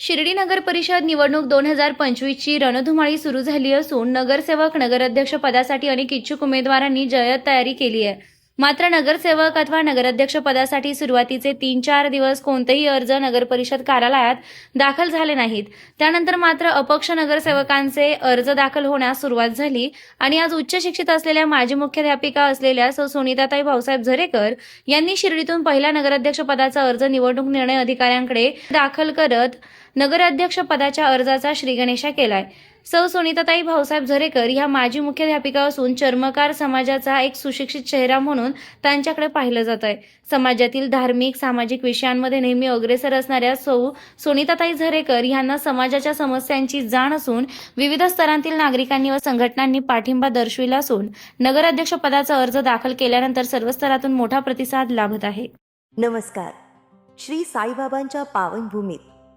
शिर्डी नगर परिषद निवडणूक दोन हजार पंचवीसची रणधुमाळी सुरू झाली असून नगरसेवक नगराध्यक्ष पदासाठी अनेक इच्छुक उमेदवारांनी जय्यत तयारी केली आहे. मात्र नगरसेवक अथवा नगराध्यक्ष पदासाठी सुरुवातीचे तीन चार दिवस कोणतेही अर्ज नगरपरिषद कार्यालयात दाखल झाले नाहीत. त्यानंतर मात्र अपक्ष नगरसेवकांचे अर्ज दाखल होण्यास सुरुवात झाली आणि आज उच्च शिक्षित असलेल्या माजी मुख्याध्यापिका असलेल्या सौ सुनीताताई भाऊसाहेब झरेकर यांनी शिर्डीतून पहिल्या नगराध्यक्ष पदाचा अर्ज निवडणूक निर्णय अधिकाऱ्यांकडे दाखल करत नगराध्यक्ष पदाच्या अर्जाचा श्रीगणेशा केलाय. सौ सुनीताताई भाऊसाहेब झरेकर ह्या माजी मुख्याध्यापिका असून चर्मकार समाजाचा एक सुशिक्षित चेहरा म्हणून त्यांच्याकडे पाहिलं जात आहे समाजातील धार्मिक सामाजिक विषयांमध्ये नेहमी अग्रेसर असणाऱ्या सौ सुनीताताई झरेकर यांना समाजाच्या समस्यांची जाण असून विविध स्तरांतील नागरिकांनी व संघटनांनी पाठिंबा दर्शविला असून नगराध्यक्ष पदाचा अर्ज दाखल केल्यानंतर सर्व स्तरातून मोठा प्रतिसाद लाभत आहे. नमस्कार. श्री साईबाबांच्या पावनभूमीत